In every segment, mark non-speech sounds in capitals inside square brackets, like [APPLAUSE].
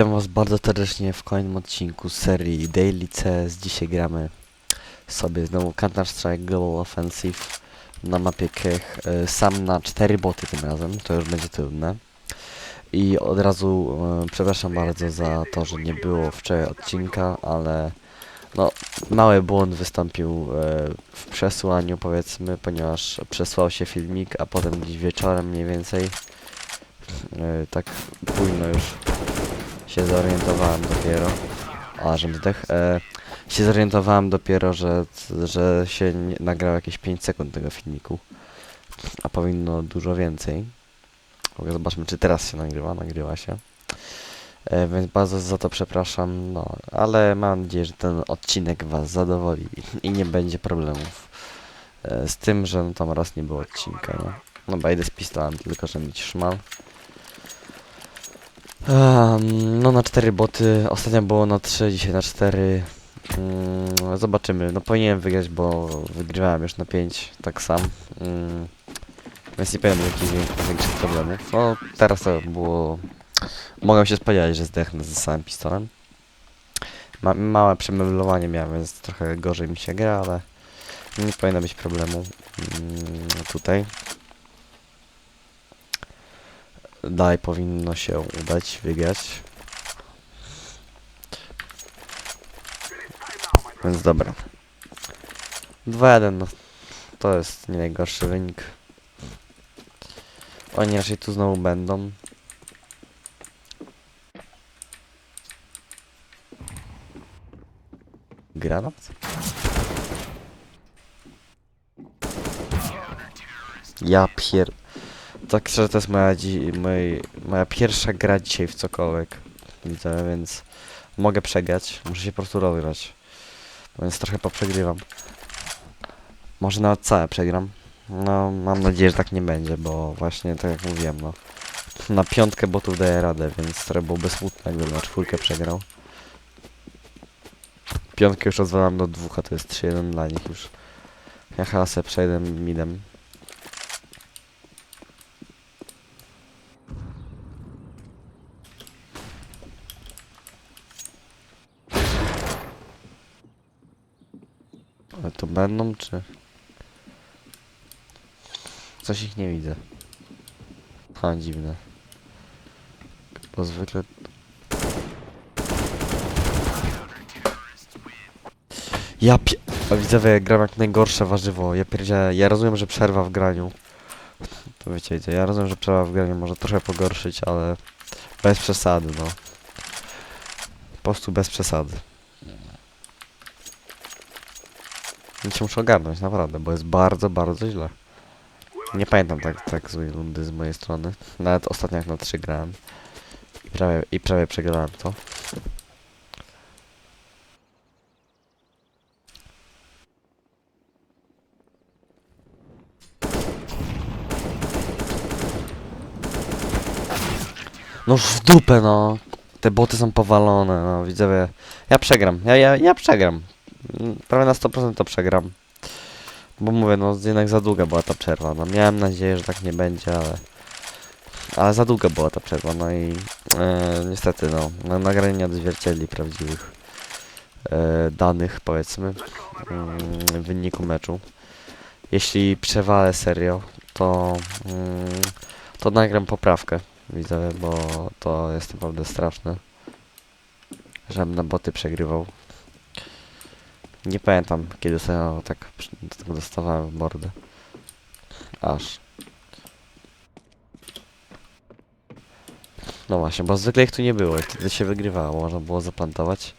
Witam was bardzo serdecznie w kolejnym odcinku serii Daily CS. Dzisiaj gramy sobie znowu Counter Strike Global Offensive na mapie Kech. e, Sam na cztery boty tym razem, to już będzie trudne. I od razu e, przepraszam bardzo za to, że nie było wczoraj odcinka, ale no mały błąd wystąpił e, w przesłaniu powiedzmy, ponieważ przesłał się filmik, a potem gdzieś wieczorem mniej więcej tak późno już się zorientowałem dopiero. A, że zdech. E, się zorientowałem dopiero, że, że się nie, nagrało jakieś 5 sekund tego filmiku. A powinno dużo więcej. Zobaczmy, czy teraz się nagrywa. Nagrywa się. E, więc bardzo za to przepraszam, no, ale mam nadzieję, że ten odcinek Was zadowoli i, nie będzie problemów e, z tym, że no, tam raz nie było odcinka, no. No, bo idę z tylko że mieć szmal. Um, no na 4 boty, ostatnio było na 3, dzisiaj na 4. Mm, zobaczymy, no powinienem wygrać, bo wygrywałem już na 5, tak sam. Mm, więc nie powiem jakichś wię- większych problemów. No teraz to było... Mogłem się spodziewać, że zdechnę ze samym pistolem. Ma, małe przemeblowanie miałem, więc trochę gorzej mi się gra, ale nie powinno być problemu mm, tutaj. Dalej powinno się udać wygrać. Więc dobra. 2-1, no. To jest nie najgorszy wynik. Oni raczej tu znowu będą. Granat? Ja pier... Tak szczerze, to jest moja, moja pierwsza gra dzisiaj w cokolwiek. Widzę, więc mogę przegrać. Muszę się po prostu rozgrać. Więc trochę poprzegrywam. Może nawet całe przegram. No, mam nadzieję, że tak nie będzie, bo właśnie tak jak mówiłem, no. Na piątkę botów daję radę, więc trochę byłoby smutne, gdybym na czwórkę przegrał. Piątkę już rozwalam do dwóch, a to jest 3-1 dla nich już. Ja chyba se przejdę midem. Ale to będą, czy... Coś ich nie widzę. Ha, dziwne. Bo zwykle... Ja pie... A widzowie, gram jak najgorsze warzywo. Ja pierdzielę, ja rozumiem, że przerwa w graniu. To wiecie, wiecie, ja rozumiem, że przerwa w graniu może trochę pogorszyć, ale... Bez przesady, no. Po prostu bez przesady. Nic muszę ogarnąć, naprawdę, bo jest bardzo, bardzo źle. Nie pamiętam tak, tak złej rundy z mojej strony. Nawet ostatnio jak na 3 grałem. I prawie, i prawie przegrałem to. No już w dupę no. Te boty są powalone, no widzowie. Ja przegram, ja, ja, ja przegram. Prawie na 100% to przegram. Bo mówię, no jednak za długa była ta przerwa. No miałem nadzieję, że tak nie będzie, ale... Ale za długa była ta przerwa, no i e, niestety no, na nagranie nie odzwierciedli prawdziwych e, danych, powiedzmy, mm, wyniku meczu. Jeśli przewalę serio, to, mm, to nagram poprawkę, widzę, bo to jest naprawdę straszne, żebym na boty przegrywał. Nie pamiętam, kiedy sobie tak tego dostawałem w mordę. Aż. No właśnie, bo zwykle ich tu nie było i wtedy się wygrywało, można było zaplantować.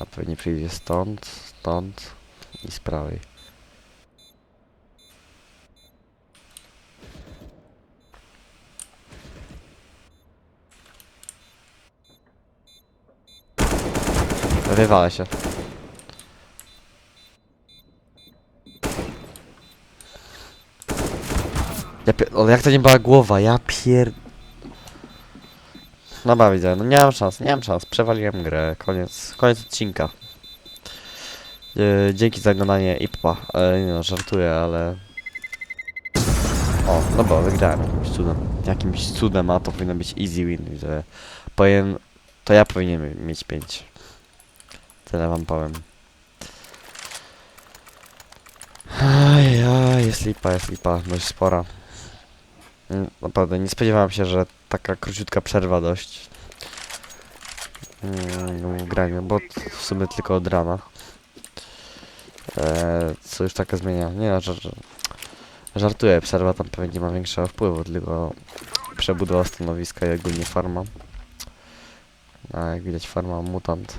A pewnie przyjdzie stąd, stąd i z prawej. Wywalę się. Ja pier... Jak to nie była głowa? Ja pier... Dobra, widzę, no nie mam szans, nie mam szans. Przewaliłem grę, koniec, koniec odcinka. E, dzięki za oglądanie i pa. E, nie no, żartuję, ale... O, dobra, wygrałem jakimś cudem. Jakimś cudem, a to powinno być easy win, że powinien... To ja powinienem mieć 5. Tyle wam powiem. Ajaj, jest lipa, jest lipa, dość spora. Mm, Naprawdę, nie spodziewałem się, że taka króciutka przerwa dość mm, w graniu, bo w sumie tylko od rana. Eee, co już takie zmienia. Nie no, żar- żartuję, przerwa tam pewnie nie ma większego wpływu, tylko przebudowa stanowiska i ogólnie farma. A jak widać farma mutant.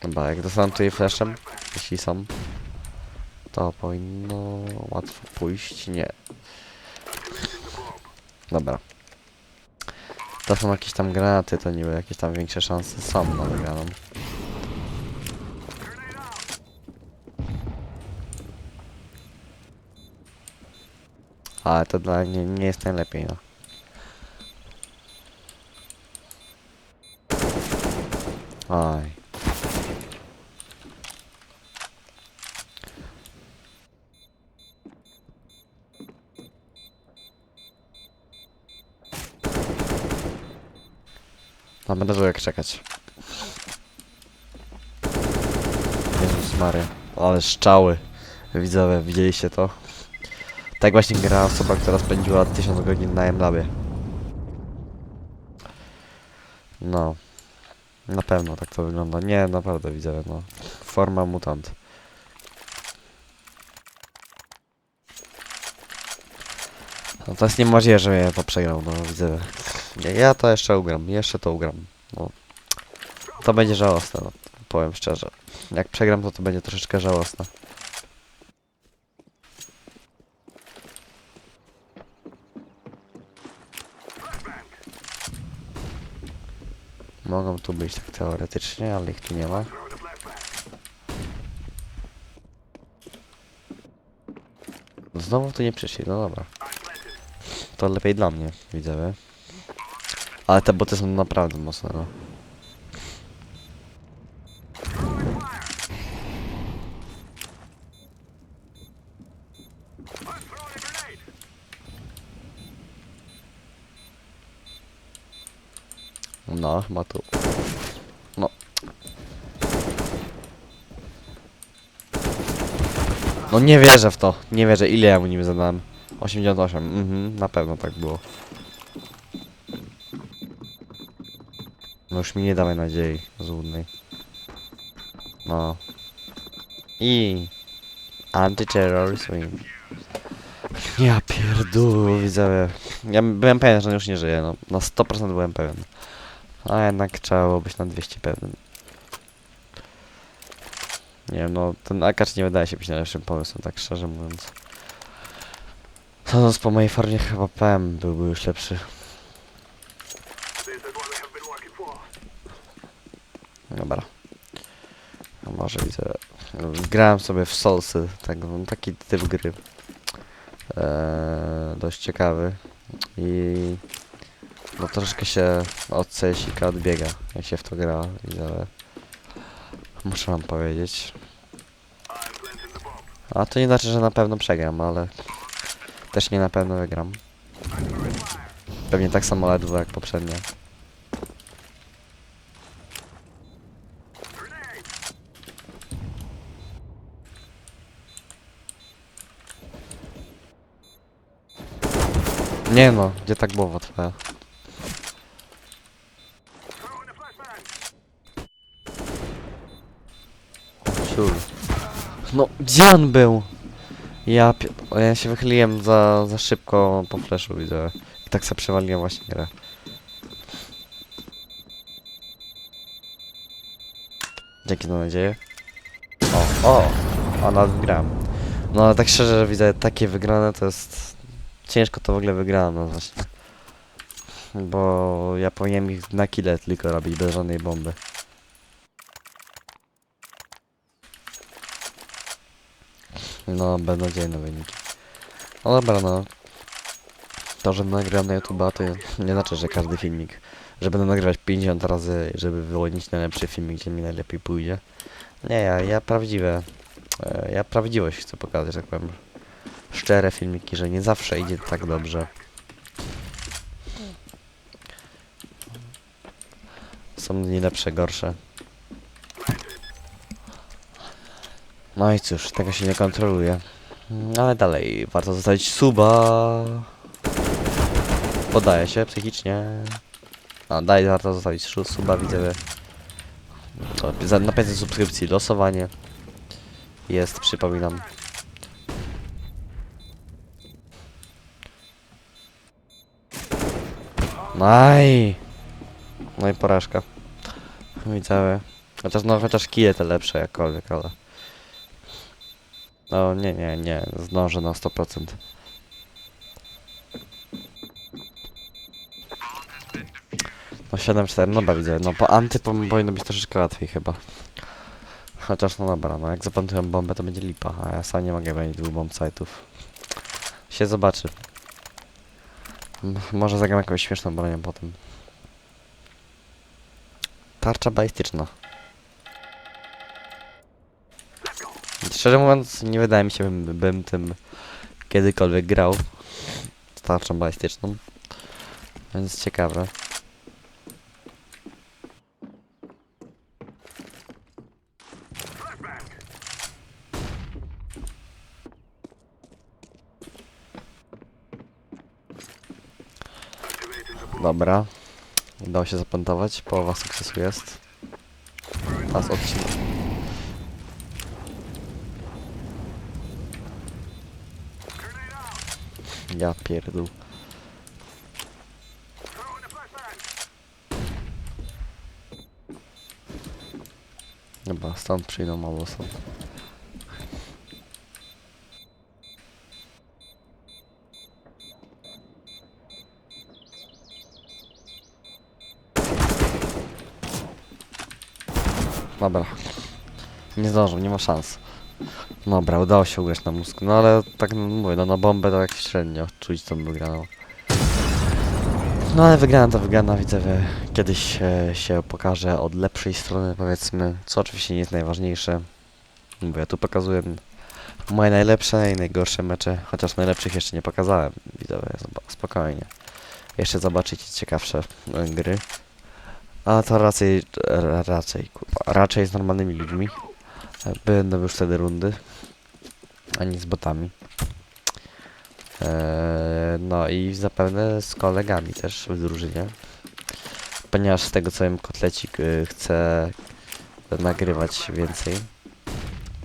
Chyba jak dostanę tutaj flashem, jeśli są, to powinno łatwo pójść. Nie. Dobra. To są jakieś tam granaty, to niby jakieś tam większe szanse są na wygraną. Ale to dla mnie nie jest najlepiej, no. Aj. No będę jak czekać. Jezus Mary. Ale szczały. Widzowie, widzieliście to? Tak właśnie gra osoba, która spędziła 1000 godzin na MLabie. No. Na pewno tak to wygląda. Nie, naprawdę widzowie, no. Forma mutant. No to jest niemożliwe, że ja to przegrał, no widzę. Nie, ja to jeszcze ugram, jeszcze to ugram. No. To będzie żałosne, no, powiem szczerze. Jak przegram, to to będzie troszeczkę żałosne. Mogą tu być tak teoretycznie, ale ich tu nie ma. Znowu tu nie przyszli, no dobra. To lepiej dla mnie, widzowie. Ale te boty są naprawdę mocne, no. No, ma tu. No. No nie wierzę w to. Nie wierzę. Ile ja mu nim zadałem? 88. Mhm, na pewno tak było. No już mi nie dawaj nadziei złudnej. No. I... Anti-terrorist win. Ja pierdolę, widzowie. Ja byłem pewien, że on już nie żyje, no. Na 100% byłem pewien. A jednak trzeba było być na 200 pewnym. Nie wiem, no ten akacz nie wydaje się być najlepszym pomysłem, tak szczerze mówiąc. Sądząc po mojej formie chyba PM byłby już lepszy. Dobra. A może widzę. Grałem sobie w Soulsy, tak, no, taki typ gry. Eee, dość ciekawy. I no troszeczkę się od CS-ika odbiega, jak się w to gra, widzę. Muszę wam powiedzieć. A to nie znaczy, że na pewno przegram, ale też nie na pewno wygram. Pewnie tak samo ledwo jak poprzednio. Nie no, gdzie tak głowa twoja? Ciul. No, gdzie on był? Ja ja się wychyliłem za, za szybko po flashu, widzę. I tak sobie przewaliłem właśnie grę. Dzięki za nadzieję. O, o! A nawet wygrałem. No ale tak szczerze widzę, takie wygrane to jest... Ciężko to w ogóle wygrałem, no właśnie. Bo ja powinienem ich na kile tylko robić bez żadnej bomby. No, beznadziejne wyniki. No dobra, no. To, że nagram na YouTube'a, to nie znaczy, że każdy filmik, że będę nagrywać 50 razy, żeby wyłonić najlepszy filmik, gdzie mi najlepiej pójdzie. Nie, ja, ja prawdziwe, e, ja prawdziwość chcę pokazać, tak powiem. Szczere filmiki, że nie zawsze idzie tak dobrze. Są dni lepsze, gorsze. No i cóż, tego się nie kontroluje. Ale dalej, warto zostawić suba. Podaje się psychicznie. A dalej warto zostawić suba, widzę. No, na 500 subskrypcji losowanie jest, przypominam. Naj! No i porażka. Widzę. Chociaż no chociaż kije te lepsze jakkolwiek, ale. No nie, nie, nie, zdążę na 100%. No 7-4, no dobra widzę, no po anty po- powinno być troszeczkę łatwiej chyba. Chociaż no dobra, no jak zaplantuję bombę to będzie lipa, a ja sam nie mogę bronić dwóch bomb. Się zobaczy. Może zagram jakąś śmieszną bronią potem. Tarcza balistyczna. Szczerze mówiąc, nie wydaje mi się, bym, bym tym kiedykolwiek grał. Z tarczą balistyczną. Więc ciekawe. Dobra. Udało się zaplantować. Połowa sukcesu jest. Teraz odcinek. Ja pierdół. Dobra, stąd przyjdą mało są. Dobra. Nie zdążą, nie ma szans. Dobra, udało się ugrać na mózg. No ale tak mówię, no na bombę to jak średnio czuć tą wygraną. No ale wygrana to wygrana, widzę, że kiedyś e, się pokaże od lepszej strony powiedzmy, co oczywiście nie jest najważniejsze. Mówię, ja tu pokazuję moje najlepsze i najgorsze mecze, chociaż najlepszych jeszcze nie pokazałem, zob- spokojnie. Jeszcze zobaczycie ciekawsze gry. A to raczej, ra- raczej, raczej z normalnymi ludźmi. Będą już wtedy rundy, a nie z botami. Eee, no i zapewne z kolegami też w drużynie. Ponieważ z tego co wiem, kotlecik y, chce nagrywać więcej.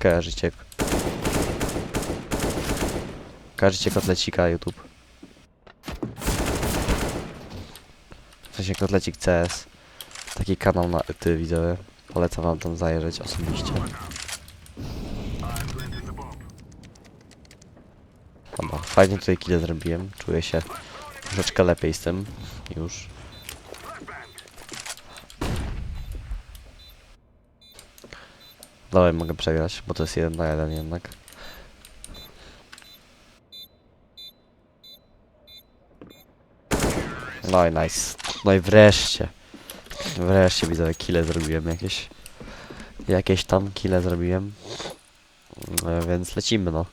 Kojarzycie. Kojarzycie kotlecika YouTube. W sensie kotlecik CS. Taki kanał na ty widzowie. Polecam wam tam zajrzeć osobiście. Dobra, fajnie tutaj kile zrobiłem. Czuję się troszeczkę lepiej z tym. Już. Dalej mogę przegrać, bo to jest jeden na jeden jednak. No i nice. No i wreszcie. Wreszcie widzę, kile zrobiłem jakieś. Jakieś tam kile zrobiłem. No, więc lecimy no.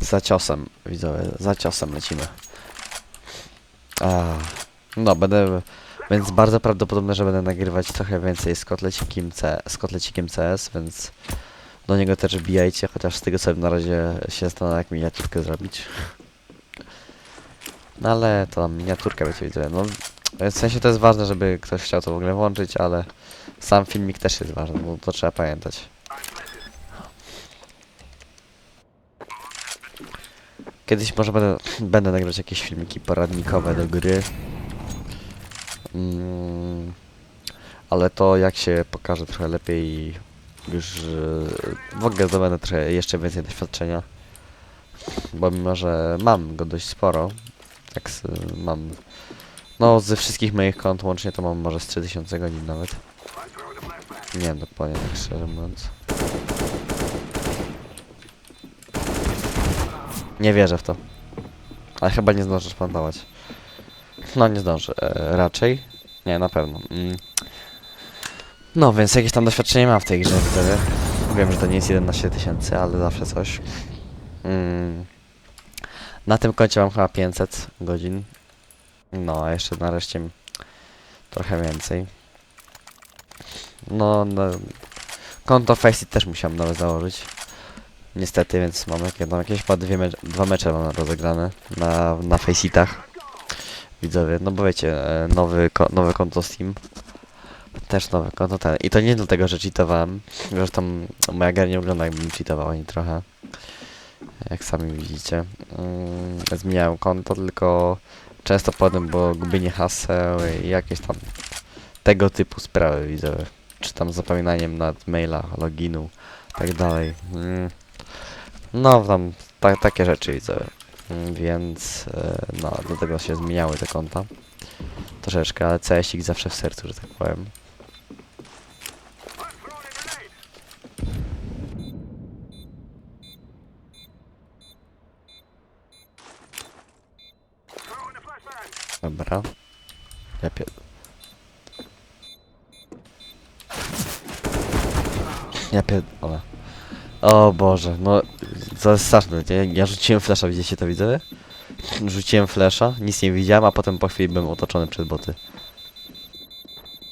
Za ciosem, widzowie, za ciosem lecimy. A, no, będę, więc bardzo prawdopodobne, że będę nagrywać trochę więcej z kotlecikiem, C, z kotlecikiem CS, więc do niego też wbijajcie, chociaż z tego co wiem na razie się zastanawiam jak miniaturkę zrobić. No ale to tam miniaturka będzie widzowie, no w sensie to jest ważne, żeby ktoś chciał to w ogóle włączyć, ale sam filmik też jest ważny, bo to trzeba pamiętać. Kiedyś może będę, [CLEARS THROAT] będę nagrywać jakieś filmiki poradnikowe do gry. Mm, ale to jak się pokaże trochę lepiej już e, w ogóle zdobędę trochę jeszcze więcej doświadczenia. Bo mimo, że mam go dość sporo, tak s- mam no ze wszystkich moich kont łącznie to mam może z 3000 godzin nawet. Nie wiem dokładnie tak szczerze mówiąc. Nie wierzę w to. Ale chyba nie zdążysz plantować. No nie zdążę. E, raczej. Nie, na pewno. Mm. No, więc jakieś tam doświadczenie mam w tej grze wtedy. Wiem, że to nie jest 11 tysięcy, ale zawsze coś. Mm. Na tym koncie mam chyba 500 godzin. No, a jeszcze nareszcie trochę więcej. No, no konto Faceit też musiałem nowe założyć. Niestety, więc mam mam jakieś chyba dwie mecz, dwa mecze mam rozegrane na, na Faceitach. Widzowie, no bo wiecie, e, nowy, ko, nowe konto Steam. Też nowe konto ten. I to nie dlatego, że cheatowałem. Wiesz, tam moja gra nie wygląda jakbym cheatował ani trochę. Jak sami widzicie. Mm, zmieniałem konto, tylko często potem było gubienie haseł i jakieś tam tego typu sprawy widzowie. Czy tam zapominaniem nad maila, loginu, tak dalej. Mm. No, tam ta, takie rzeczy widzowie. Mm, Więc e, no, dlatego się zmieniały te konta. Troszeczkę, ale CS-ik zawsze w sercu, że tak powiem. Dobra. Ja pier... Ja pierdolę. O Boże, no to jest straszne, nie? Ja rzuciłem flasza, widzicie to widzę? Rzuciłem flasha, nic nie widziałem, a potem po chwili byłem otoczony przez boty.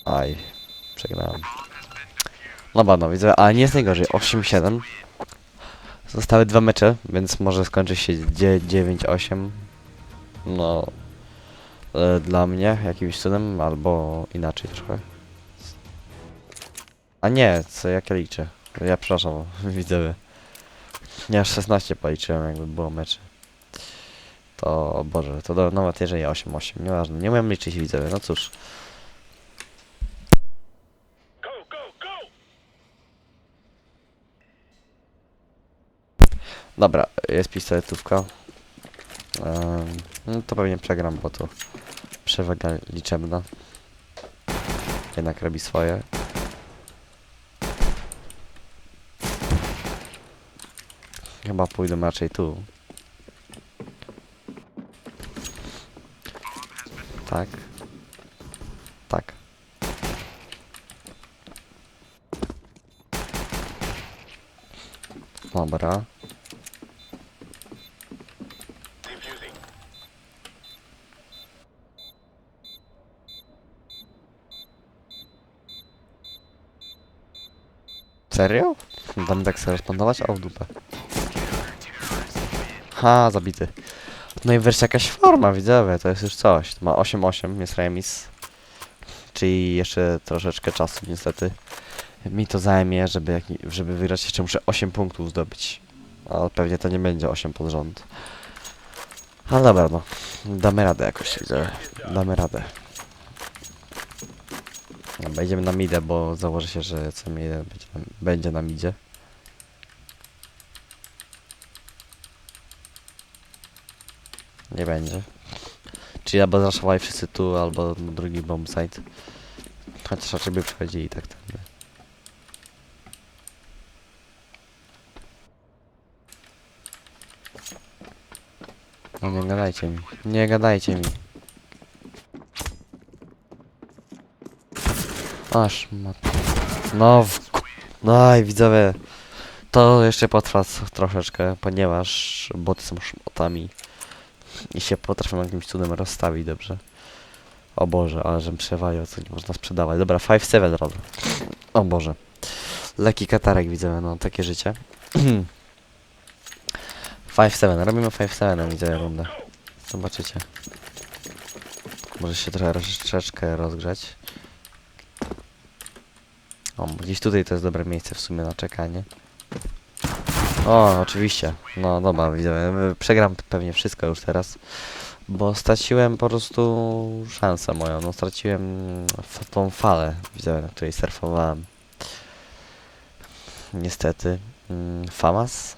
Aj, przegrałem. No no widzę, ale nie jest najgorzej, 8-7. Zostały dwa mecze, więc może skończy się dzie- 9-8. No, e, dla mnie jakimś cudem, albo inaczej trochę. A nie, co jak ja liczę? Ja przepraszam, [LAUGHS] widzowie. Ja aż 16 policzyłem, jakby było meczy. To, o Boże, to do, nawet jeżeli 8-8, nieważne, nie umiem liczyć widzowie, no cóż. Dobra, jest pistoletówka. Em, no to pewnie przegram, bo tu przewaga liczebna. Jednak robi swoje. Chyba pójdę raczej tu. Tak. Tak. Dobra. Serio? Dam tak sobie respondować? O, w dupę. Ha, zabity. No i wreszcie jakaś forma, widzowie, to jest już coś. To ma 8-8, jest remis. Czyli jeszcze troszeczkę czasu, niestety. Mi to zajmie, żeby, jak, żeby wygrać jeszcze muszę 8 punktów zdobyć. Ale pewnie to nie będzie 8 pod rząd. Ale dobra, no. Damy radę jakoś, widzowie. Damy radę. Dobra, idziemy na midę, bo założę się, że co mi będzie, na- będzie na midzie. Nie będzie. Czyli albo zraszowali wszyscy tu, albo drugi bombsite. Chociaż raczej by przechodzili tak tędy. No nie gadajcie mi. Nie gadajcie mi. Aż mat... No w... ku- No i widzowie. To jeszcze potrwa troszeczkę, ponieważ boty są szmotami. I się potrafią jakimś cudem rozstawić dobrze. O Boże, ale żem przewalił, co nie można sprzedawać. Dobra, 5-7 robię. O Boże. Leki katarek widzę, no takie życie. [CLEARS THROAT] 5-7, robimy 5-7 widzę rundę. Zobaczycie. Może się trochę troszeczkę rozgrzać. O, gdzieś tutaj to jest dobre miejsce w sumie na czekanie. O, oczywiście. No dobra, widzę. Przegram pewnie wszystko już teraz. Bo straciłem po prostu szansę moją. No straciłem tą falę, widzę, na której surfowałem. Niestety. Mm, Famas?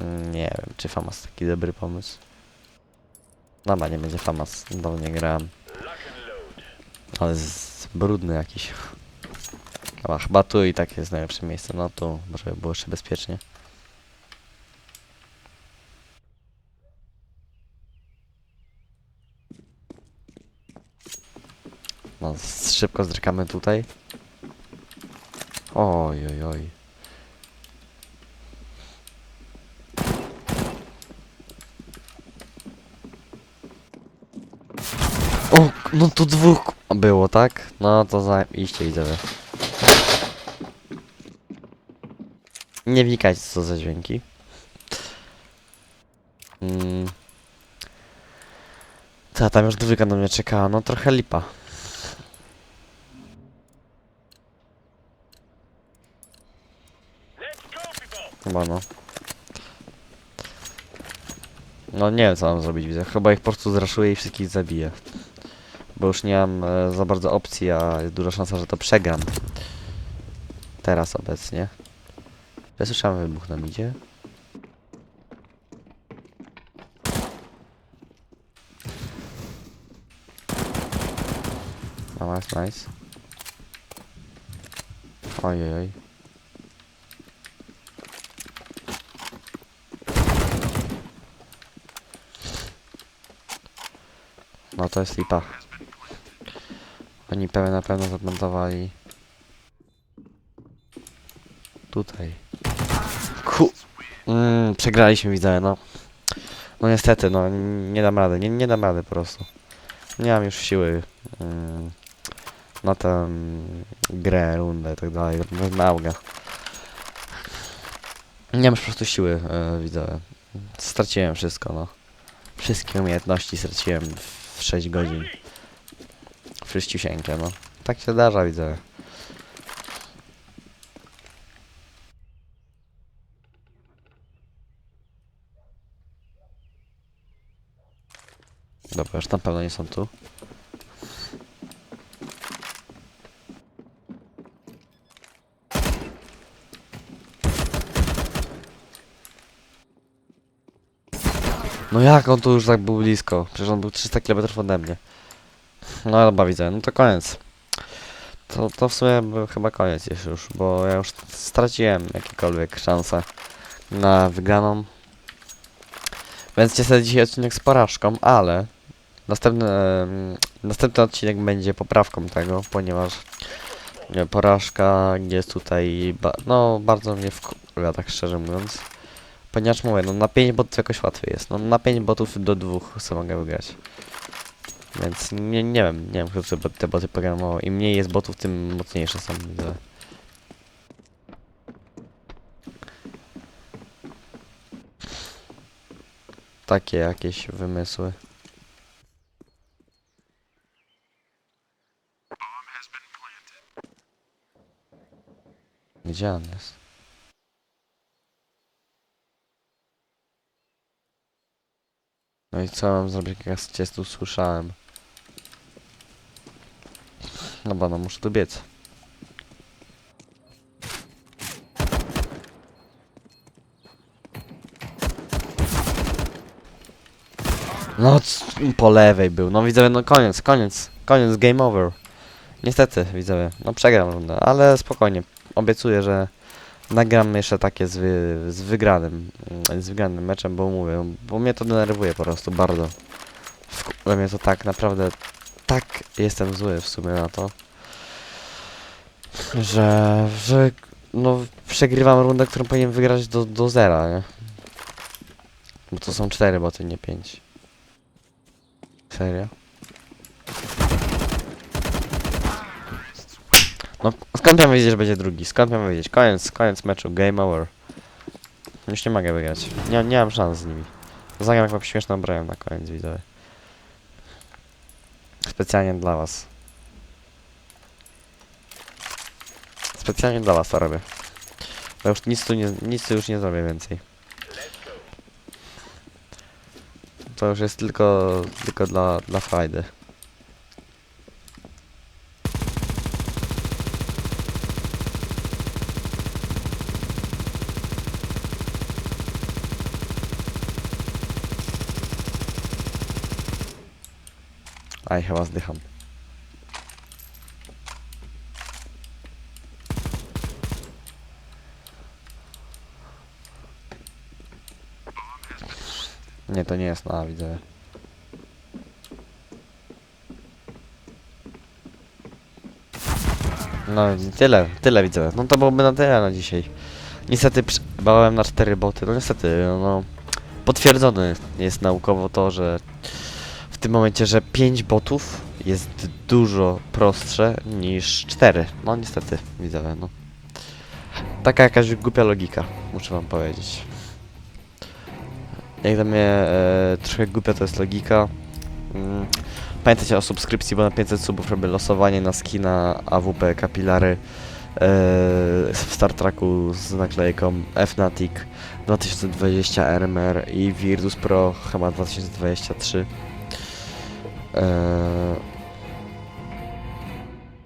Mm, Nie wiem, czy Famas taki dobry pomysł. Dobra, nie będzie Famas. Dawno nie grałem. Ale z brudny jakiś. Dobra, chyba tu i tak jest najlepsze miejsce. No tu, żeby było jeszcze bezpiecznie. No, szybko zrykamy tutaj. Oj, oj, oj. O, no tu dwóch było, tak? No to za... iście widzowie. Nie wnikajcie co za dźwięki. Mm. Ta, tam już dwójka na mnie czekała, no trochę lipa. Chyba no. No nie wiem co mam zrobić, widzę. Chyba ich po prostu zraszuję i wszystkich zabiję. Bo już nie mam e, za bardzo opcji, a jest duża szansa, że to przegram. Teraz obecnie. Ja słyszałem wybuch nam idzie. No, nice, nice. Ojej, oj. No to jest lipa. Oni pewnie na pewno zaplantowali. Tutaj. Ku... Mm, przegraliśmy widzę, no. No niestety, no nie dam rady, nie, nie dam rady po prostu. Nie mam już siły mm, na tę grę, rundę i tak dalej, na augę. Nie mam już po prostu siły, yy, widzę. Straciłem wszystko, no. Wszystkie umiejętności straciłem w 6 godzin. Wszyściusieńkę, no. Tak się zdarza, widzę. Dobra, już na pewno nie są tu. No jak on tu już tak był blisko? Przecież on był 300 km ode mnie. No dobra, widzę, no to koniec. To, to w sumie był chyba koniec już, bo ja już straciłem jakiekolwiek szanse na wygraną. Więc niestety dzisiaj odcinek z porażką, ale następny, następny odcinek będzie poprawką tego, ponieważ nie, porażka jest tutaj, ba no bardzo mnie wkurwia, tak szczerze mówiąc. Ponieważ mówię, no na 5 botów jakoś łatwiej jest, no na 5 botów do 2 sobie mogę wygrać. Więc nie, nie wiem, nie wiem kto te boty programował. Im mniej jest botów, tym mocniejsze są widzę. Takie jakieś wymysły. Gdzie jest? No i co mam zrobić, jak ja cię tu słyszałem? No bo no, muszę tu biec. No, po lewej był. No widzowie, no koniec, koniec, koniec, game over. Niestety, widzowie, no przegram ale spokojnie. Obiecuję, że nagram jeszcze takie z, wy, z wygranym, mm, z wygranym meczem, bo mówię, bo mnie to denerwuje po prostu bardzo. Wkurza mnie to tak, naprawdę tak jestem zły w sumie na to, że, że no przegrywam rundę, którą powinienem wygrać do, do zera, nie? Bo to są cztery boty, nie pięć. Serio? No skąd miałem wiedzieć, że będzie drugi? Skąd miałem wiedzieć? Koniec, koniec meczu, game over. Już nie mogę wygrać. Nie, nie mam szans z nimi. Zagram jakąś śmieszną broją na koniec, widzowie. Specjalnie dla was. Specjalnie dla was to robię. Bo już nic tu nie, nic tu już nie zrobię więcej. To już jest tylko, tylko dla, dla frajdy. Aj, chyba zdycham. Nie, to nie jest na widzę. No tyle, tyle widzę. No to byłoby na tyle na dzisiaj. Niestety bałem na cztery boty. No niestety, no, no potwierdzone jest naukowo to, że tym momencie, że 5 botów jest dużo prostsze niż 4. No niestety, widzowie, no. Taka jakaś głupia logika, muszę wam powiedzieć. Jak dla mnie e, trochę głupia to jest logika. Mm, pamiętajcie o subskrypcji, bo na 500 subów robię losowanie na skina AWP Kapilary e, w Star Treku z naklejką Fnatic 2020 RMR i Virtus Pro chyba 2023. E,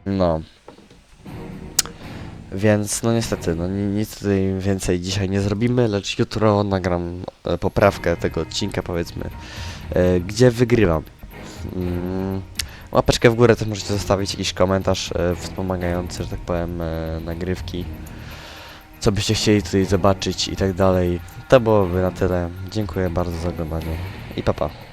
no. Więc no niestety, no ni- nic tutaj więcej dzisiaj nie zrobimy, lecz jutro nagram e, poprawkę tego odcinka powiedzmy, e, gdzie wygrywam. Mm, łapeczkę w górę też możecie zostawić, jakiś komentarz e, wspomagający, że tak powiem, nagrywki. Co byście chcieli tutaj zobaczyć i tak dalej. To byłoby na tyle. Dziękuję bardzo za oglądanie i pa pa.